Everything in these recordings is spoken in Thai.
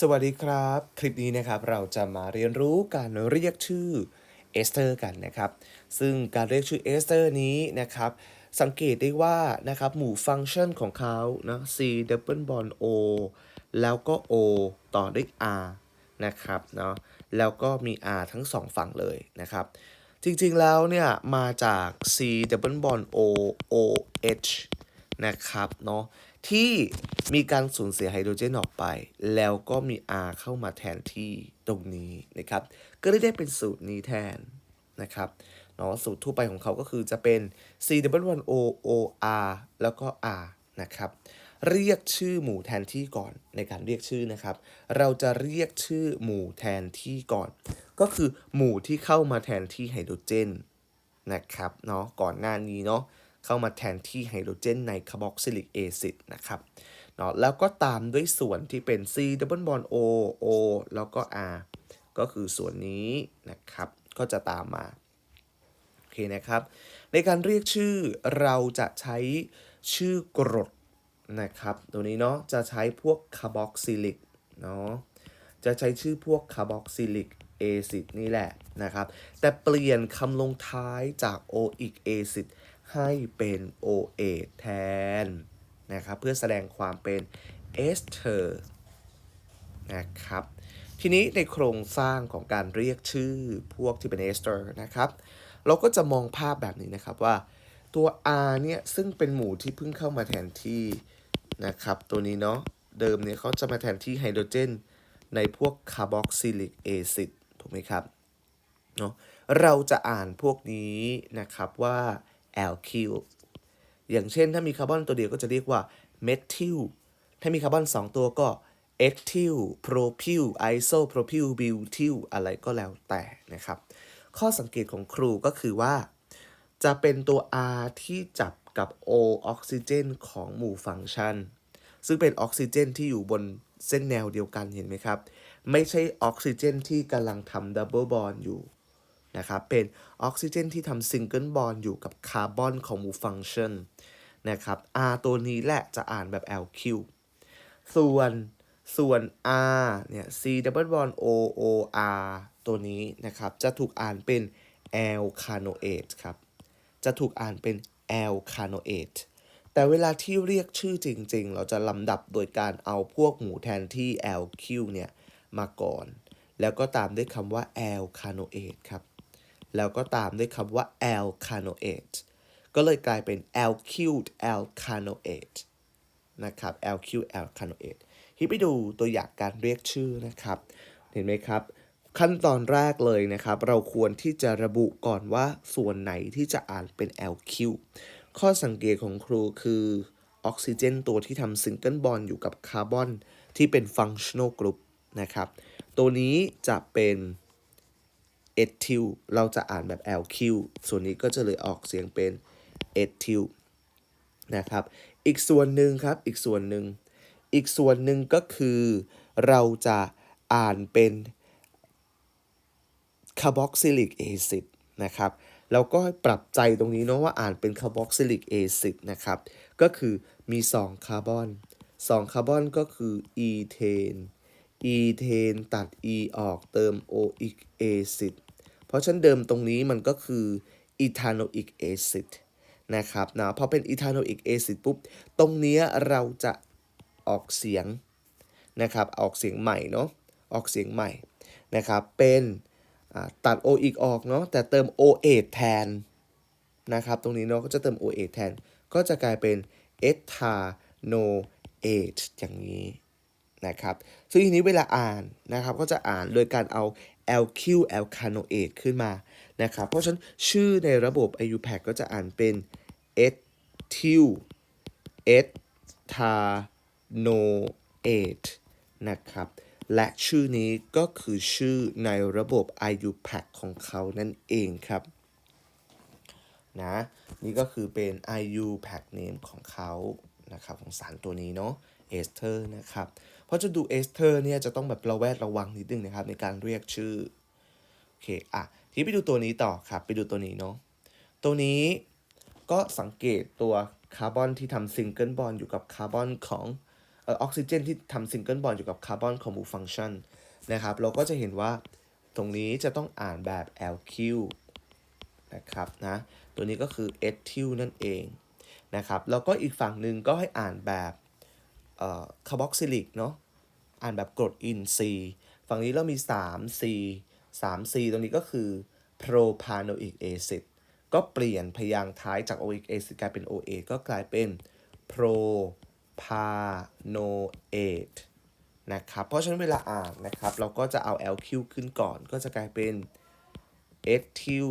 สวัสดีครับ คลิปนี้นะครับเราจะมาเรียนรู้การเรียกชื่อเอสเตอร์กันนะครับ ซึ่งการเรียกชื่อเอสเตอร์นี้นะครับ สังเกตได้ว่านะครับหมู่ฟังก์ชันของเขานะ c double bond o แล้วก็ o ต่อด้วย r นะครับเนาะแล้วก็มี r ทั้งสองฝั่งเลยนะครับ จริงๆแล้วเนี่ยมาจาก c double bond o o h นะครับเนาะที่มีการสูญเสียไฮโดรเจนออกไป แล้วก็มี R เข้ามาแทนที่ตรงนี้นะครับ ก็เลยได้เป็นสูตรนี้แทนนะครับเนาะสูตรทั่วไปของเขาก็คือจะเป็น C W 1 O O R แล้วก็ R นะครับ เรียกชื่อหมู่แทนที่ก่อนในการเรียกชื่อนะครับ เราจะเรียกชื่อหมู่แทนที่ก่อน ก็คือหมู่ที่เข้ามาแทนที่ไฮโดรเจนนะครับเนาะก่อนหน้านี้เนาะ เข้ามาแทนที่ไฮโดรเจนในคาร์บอกซิลิกแอซิดนะครับเนาะแล้วก็ตามด้วยส่วนที่เป็น C double bond O O แล้วก็ R ก็คือส่วนนี้นะครับ ก็จะตามมา โอเคนะครับ ในการเรียกชื่อเราจะใช้ชื่อกรดนะครับ ตัวนี้เนาะจะใช้พวกคาร์บอกซิลิกเนาะจะใช้ชื่อพวกคาร์บอกซิลิกแอซิดนี่แหละนะครับ แต่เปลี่ยนคำลงท้ายจากโออิกแอซิด ให้เป็น OA แทนนะครับเพื่อแสดงความเป็นเอสเตอร์นะครับทีนี้ในโครงสร้างของการเรียกชื่อพวกที่เป็นเอสเตอร์นะครับเราก็จะมองภาพแบบนี้นะครับว่าตัว R เนี่ยซึ่งเป็นหมู่ที่เพิ่งเข้ามาแทนที่นะครับตัวนี้เนาะเดิมเนี่ยเขาจะมาแทนที่ไฮโดรเจน ในพวกคาร์บอกซิลิกแอซิดถูกไหมครับเนาะเราจะอ่านพวกนี้นะครับว่า alkyl อย่างเช่นถ้ามีคาร์บอนตัวเดียวก็จะเรียกว่า methyl ถ้ามีคาร์บอน 2 ตัวก็ ethyl propyl isopropyl butyl อะไรก็แล้วแต่นะครับ ข้อสังเกตของครูก็คือว่า จะเป็นตัว R ที่จับกับ O ออกซิเจนของหมู่ฟังก์ชัน ซึ่งเป็นออกซิเจนที่อยู่บนเส้นแนวเดียวกันเห็นไหมครับ ไม่ใช่ออกซิเจนที่กำลังทำดับเบิลบอนอยู่ นะครับ เป็นออกซิเจนที่ทำซิงเกิลบอนอยู่กับคาร์บอนของหมู่ฟังก์ชันนะครับ R ตัวนี้แหละจะอ่านแบบ LQ ส่วนส่วน R เนี่ย C double bond O O R ตัวนี้นะครับ จะถูกอ่านเป็น L carnoate ครับ จะถูกอ่านเป็น L carnoate แต่เวลาที่เรียกชื่อจริง ๆ เราจะลำดับโดยการเอาพวกหมู่แทนที่ LQ เนี่ย มาก่อน แล้วก็ตามด้วยคำว่า L carnoate ครับ แล้วก็ตามด้วยคำว่า L canoate ก็เลยกลายเป็น alkyled alkanoate นะครับ alkyl alkanoate ที่ไปดูตัวอย่างการเรียกชื่อนะครับ เห็นไหมครับ ขั้นตอนแรกเลยนะครับ เราควรที่จะระบุก่อนว่าส่วนไหนที่จะอ่านเป็น alkyl ข้อสังเกตของครูคือออกซิเจนตัวที่ทำซิงเกิลบอนอยู่กับคาร์บอนที่เป็นฟังชั่น a l กรุ๊ปนะครับ ตัวนี้จะเป็น เอทิลเราจะอ่านแบบ LQ ส่วนนี้ก็จะเลยออกเสียงเป็นเอทิลนะครับ อีกส่วนหนึ่งครับ อีกส่วนหนึ่ง อีกส่วนหนึ่งก็คือ เราจะอ่านเป็นคาร์บอกซิลิกแอซิดนะครับแล้วก็ปรับใจตรงนี้เนาะว่าอ่านเป็นคาร์บอกซิลิกแอซิดนะครับ ก็คือมี 2 คาร์บอน 2 คาร์บอนก็คืออีเทน อีเทนตัด e ออกเติม o อีกแอซิด เพราะชั้นเดิมตรงนี้มันก็คืออีธานอิกแอซิดนะครับนะพอเป็นอีธานอิกแอซิดปุ๊บ ตรงนี้เราจะออกเสียงนะครับออกเสียงใหม่เนาะออกเสียงใหม่นะครับเป็นตัด o อีกออกเนาะแต่เติม o เอแทนนะครับตรงนี้เนาะก็จะเติม o เอแทน ก็จะกลายเป็น e t a n o a t e อย่างนี้นะครับซึ่งทีนี้เวลาอ่านนะครับก็จะอ่านโดยการเอา LQ alkanoate ขึ้นมานะครับ เพราะฉะนั้นชื่อในระบบ IUPAC ก็จะอ่านเป็น ethyl ethanoate นะครับ และชื่อนี้ก็คือชื่อในระบบ IUPAC ของเขานั่นเองครับนะนี่ก็คือเป็น IUPAC name ของเขานะครับของสารตัวนี้เนาะเอสเตอร์นะครับ ราะจะดูเอสเตอร์เนี่ยจะต้องแบบระแวดระวังนิดนึงนะครับในการเรียกชื่อ โอเค อะ ทีไปดูตัวนี้ต่อครับ ไปดูตัวนี้เนาะ ตัวนี้ก็สังเกตตัวคาร์บอนที่ทำซิงเกิลบอนอยู่กับคาร์บอนของออกซิเจนที่ทำซิงเกิลบอลอยู่กับคาร์บอนของหมู่ฟังชันนะครับ เราก็จะเห็นว่าตรงนี้จะต้องอ่านแบบ LQ นะครับนะ ตัวนี้ก็คือ e t h y l นั่นเองนะครับ แล้วก็อีกฝั่งหนึ่งก็ให้อ่านแบบคาร์บอกซิลิกเนาะ อ่านแบบกรดอินทรีฝั่งนี้เรามี 3C 3C ตรงนี้ก็คือ propanoic acid ก็เปลี่ยนพยางค์ท้ายจาก oic acid กลายเป็น OA ก็กลายเป็น propanoate นะครับ เพราะฉะนั้นเวลาอ่านนะครับ เราก็จะเอา LQ ขึ้นก่อน ก็จะกลายเป็น ethyl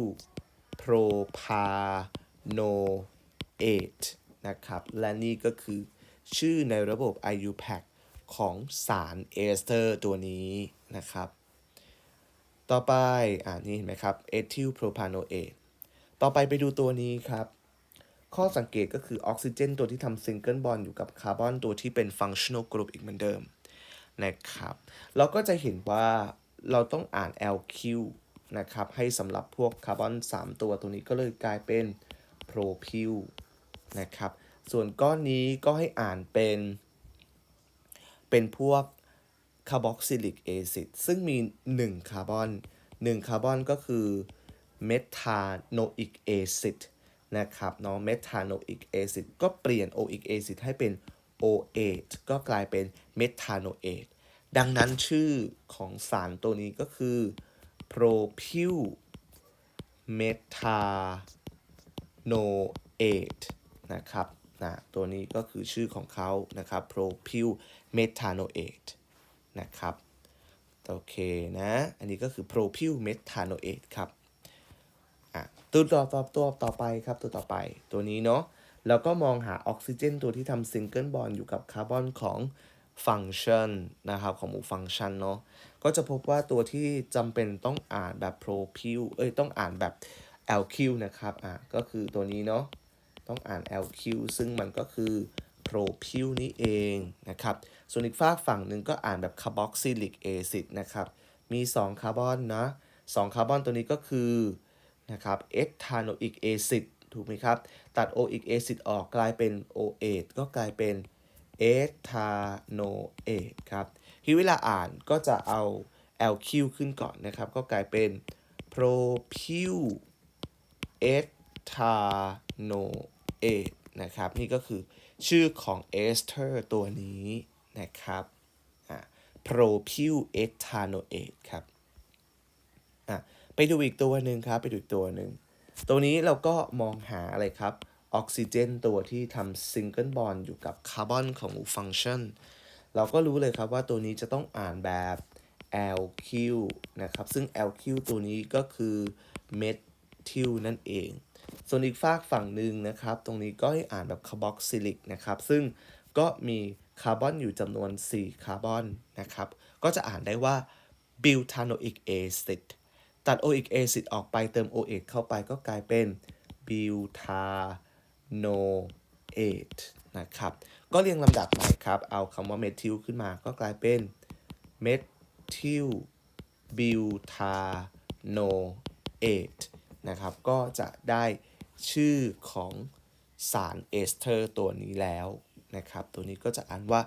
propanoate นะครับ และนี่ก็คือชื่อในระบบ IUPAC ของสารเอสเตอร์ตัวนี้นะครับ ต่อไปอ่านี่เห็นไหมครับ ethyl propanoate ต่อไปไปดูตัวนี้ครับ ข้อสังเกตก็คือออกซิเจนตัวที่ทำซิงเกิลบอลอยู่กับคาร์บอนตัวที่เป็นฟังชั่น a ลกรุ๊ปอีกเหมือนเดิมนะครับ เราก็จะเห็นว่าเราต้องอ่าน LQ นะครับ ให้สำหรับพวกคาร์บอน 3 ตัวตัวนี้ก็เลยกลายเป็น propyl นะครับ ส่วนก้อนนี้ก็ให้อ่านเป็น เป็นพวกคาร์บอกซิลิกแอซิดซึ่งมี 1 คาร์บอน 1 คาร์บอนก็คือเมทาโนอิกแอซิดนะครับเนาะเมทาโนอิกแอซิดก็เปลี่ยนโออิกแอซิดให้เป็น O8 ก็กลายเป็นเมทาโนเอทดังนั้นชื่อของสารตัวนี้ก็คือ propyl methanoate นะครับนะตัวนี้ก็คือชื่อของเขานะครับ propyl methanoate นะครับโอเคนะ อันนี้ก็คือ propyl methanoate ครับตัวต่อต่อตัวต่อไปครับตัวต่อไปตัวนี้เนาะแล้วก็มองหาออกซิเจนตัวที่ทำซิงเกิลบอลอยู่กับคาร์บอนของฟังก์ชันนะครับของหมู่ฟังก์ชันเนาะก็จะพบว่าตัวที่จำเป็นต้องอ่านแบบ propyl เอ้ยต้องอ่านแบบ LQ นะครับอะก็คือตัวนี้เนาะต้องอ่าน LQ ซึ่งมันก็คือ propyl นี่เองนะครับ ส่วนอีกฝากฝั่งหนึ่งก็อ่านแบบ carboxylic acid นะครับ มี 2 คาร์บอนนะ2คาร์บอนตัวนี้ก็คือนะครับ ethanoic acid ถูกไหมครับ ตัด oic acid ออกกลายเป็น O8 ก็กลายเป็น ethanoate ครับ ที่เวลาอ่านก็จะเอา LQ ขึ้นก่อนนะครับ ก็กลายเป็น propyl ethanoate นะครับ นี่ก็คือ ชื่อของเอสเตอร์ตัวนี้นะครับอะ propyl ethanoate ครับอะไปดูอีกตัวหนึ่งครับ ไปดูอีกตัวหนึ่ง ตัวนี้เราก็มองหาอะไรครับออกซิเจนตัวที่ทำซิงเกิลบอลอยู่กับคาร์บอนของอูฟังก์ชันเราก็รู้เลยครับว่าตัวนี้จะต้องอ่านแบบ LQ นะครับ ซึ่ง LQ ตัวนี้ก็คือเมทิลนั่นเอง ส่วนอีกฝากฝั่งหนึ่งนะครับ ตรงนี้ก็ให้อ่านแบบคาร์บอกซิลิกนะครับ ซึ่งก็มีคาร์บอนอยู่จำนวน 4 คาร์บอนนะครับ ก็จะอ่านได้ว่า butanoic acid ตัด oic acid ออกไปเติม O8 เข้าไปก็กลายเป็น butanoate นะครับ ก็เรียงลำดับใหม่ครับ เอาคำว่า methyl ขึ้นมาก็กลายเป็น methyl butanoate นะครับ ก็จะได้ ชื่อของสารเอสเตอร์ตัวนี้แล้วนะครับ ตัวนี้ก็จะอ่านว่า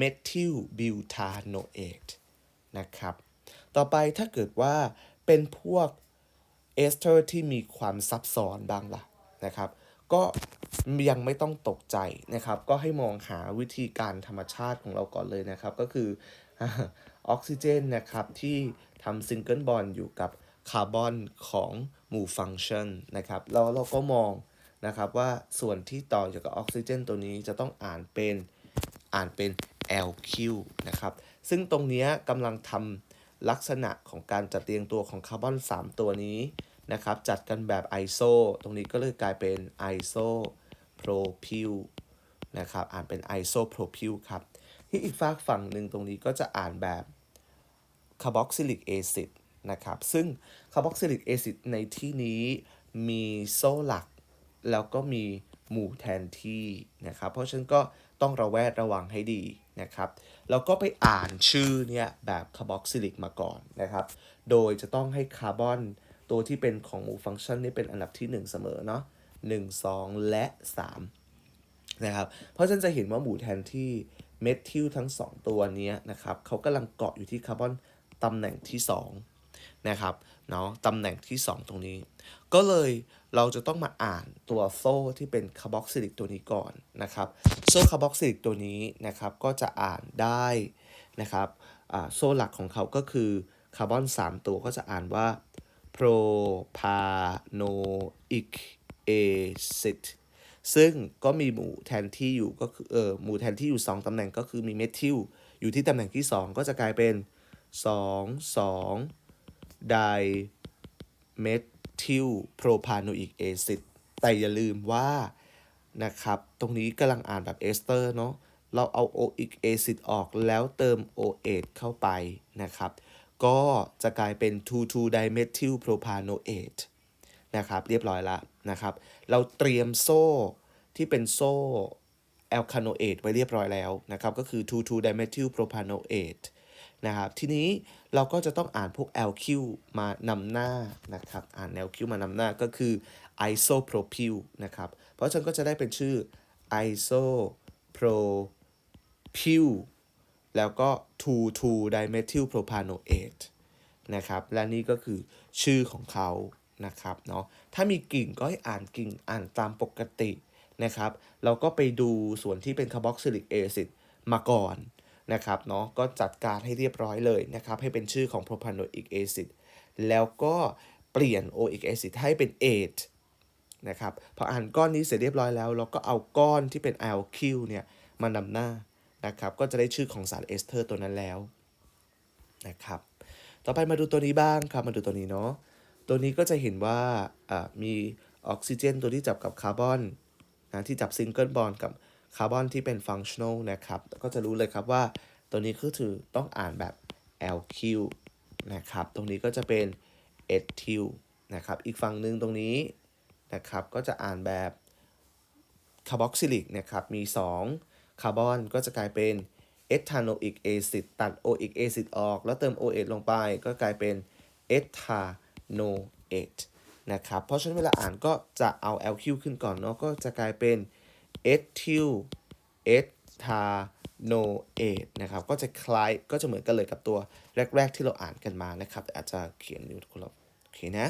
methyl butanoate นะครับ ต่อไปถ้าเกิดว่าเป็นพวกเอสเตอร์ที่มีความซับซ้อนบ้างล่ะนะครับ ก็ยังไม่ต้องตกใจนะครับ ก็ให้มองหาวิธีการธรรมชาติของเราก่อนเลยนะครับ ก็คือออกซิเจนนะครับที่ทำซิงเกิลบอลอยู่กับคาร์บอนของ หมู่ฟังก์ชันนะครับแล้วเราก็มองนะครับว่าส่วนที่ต่อจากออกซิเจนตัวนี้จะต้องอ่านเป็นอ่านเป็น LQ นะครับ ซึ่งตรงเนี้ยกำลังทำลักษณะของการจัดเรียงตัวของคาร์บอน 3 ตัวนี้นะครับ จัดกันแบบไอโซตรงนี้ก็เลยกลายเป็นไอโซโพรพิลนะครับ อ่านเป็นไอโซโพรพิลครับ ที่อีกฝากฝั่งหนึ่งตรงนี้ก็จะอ่านแบบคา นะครับ ซึ่งคาร์บอกซิลิกแอซิดในที่นี้มีโซ่หลัก แล้วก็มีหมู่แทนที่นะครับ เพราะฉะนั้นก็ต้องระแวดระวังให้ดีนะครับแล้วก็ไปอ่านชื่อเนี่ยแบบคาร์บอกซิลิกมาก่อนนะครับ โดยจะต้องให้คาร์บอนตัวที่เป็นของหมู่ฟังก์ชันนี่เป็นอันดับที่ 1 เสมอเนาะ1 2และ3นะครับ เพราะฉะนั้นจะเห็นว่าหมู่แทนที่เมทิลทั้ง 2 ตัวนี้นะครับเขากำลังเกาะอยู่ที่คาร์บอนตำแหน่งที่ 2 นะครับเนาะตำแหน่งที่ 2 ตรงนี้ ก็เลยเราจะต้องมาอ่านตัวโซ่ที่เป็นคาร์บอกซิลิกตัวนี้ก่อนนะครับโซ่คาร์บอกซิลิกตัวนี้นะครับก็จะอ่านได้นะครับโซ่หลักของเขาก็คือคาร์บอน 3 ตัวก็จะอ่านว่า propanoic acid ซึ่งก็มีหมู่แทนที่อยู่ก็คือเออหมู่แทนที่อยู่ 2 ตำแหน่งก็คือมีเมทิลอยู่ที่ตำแหน่งที่ 2 ก็จะกลายเป็น 2 2 ไดเมทิลโพรพาโนอิกแอซิดแต่อย่าลืมว่านะครับตรงนี้กำลังอ่านแบบเอสเตอร์เนาะเราเอาโออิกแอซิดออกแล้วเติม OH เอเข้าไปนะครับ ก็จะกลายเป็น 2,2 dimethyl propanoate นะครับเรียบร้อยล้วนะครับ เราเตรียมโซ่ที่เป็นโซ่แอลคาโนเอทไว้เรียบร้อยแล้วนะครับ ก็คือ 2,2 dimethyl propanoate นะครับทีนี้เราก็จะต้องอ่านพวก LQ มานำหน้านะครับอ่าน LQ มานำหน้าก็คือ isopropyl นะครับเพราะฉะนั้นก็จะได้เป็นชื่อ isopropyl แล้วก็ 2,2 dimethyl propanoate นะครับและนี่ก็คือชื่อของเขานะครับเนาะถ้ามีกิ่งก็ให้อ่านกิ่งอ่านตามปกตินะครับ เราก็ไปดูส่วนที่เป็นคาร์บอกซิลิกแอซิดมาก่อน นะครับเนาะก็จัดการให้เรียบร้อยเลยนะครับ ให้เป็นชื่อของ propanoic acid แล้วก็เปลี่ยน oic acid ให้เป็น ate นะครับพออ่านก้อนนี้เสร็จเรียบร้อยแล้ว เราก็เอาก้อนที่เป็น alkyl เนี่ยมานำหน้านะครับ ก็จะได้ชื่อของสารเอสเตอร์ตัวนั้นแล้วนะครับ ต่อไปมาดูตัวนี้บ้างครับ มาดูตัวนี้เนาะ ตัวนี้ก็จะเห็นว่ามีออกซิเจนตัวที่จับกับคาร์บอนนะที่จับซิงเกิลบอนกับ คาร์บอนที่เป็นฟังชั่น a ลนะครับ ก็จะรู้เลยครับว่าตัวนี้ก็คือต้องอ่านแบบ LQ นะครับ ตรงนี้ก็จะเป็น e t h y l นะครับ อีกฝั่งหนึ่งตรงนี้นะครับ ก็จะอ่านแบบคาร์บอกซิลิกนะครับ มี 2 คาร์บอนก็จะกลายเป็นเอทานโอิกแอซิดตัดโออิกแอซิดออก แล้วเติม OH ลงไปก็กลายเป็นเอทาโนเอทนะครับ เพราะฉะนั้นเวลาอ่านก็จะเอา LQ ขึ้นก่อนเนาะ ก็จะกลายเป็น เอทิลเอทาโนเอทนะครับ ก็จะคล้ายก็จะเหมือนกันเลยกับตัวแรก ๆ ที่เราอ่านกันมานะครับ แต่อาจจะเขียนอยู่คนละโอเคนะ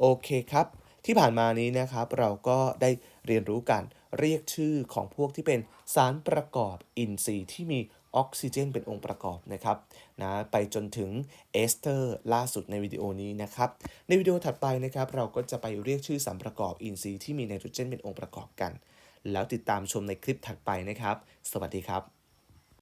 โอเคครับ ที่ผ่านมานี้นะครับ เราก็ได้เรียนรู้การเรียกชื่อของพวกที่เป็นสารประกอบอินทรีย์ที่มีออกซิเจนเป็นองค์ประกอบนะครับนะไปจนถึงเอสเตอร์ล่าสุดในวิดีโอนี้นะครับ ในวิดีโอถัดไปนะครับ เราก็จะไปเรียกชื่อสารประกอบอินทรีย์ที่มีไนโตรเจนเป็นองค์ประกอบกัน แล้วติดตามชมในคลิปถัดไปนะครับ สวัสดีครับ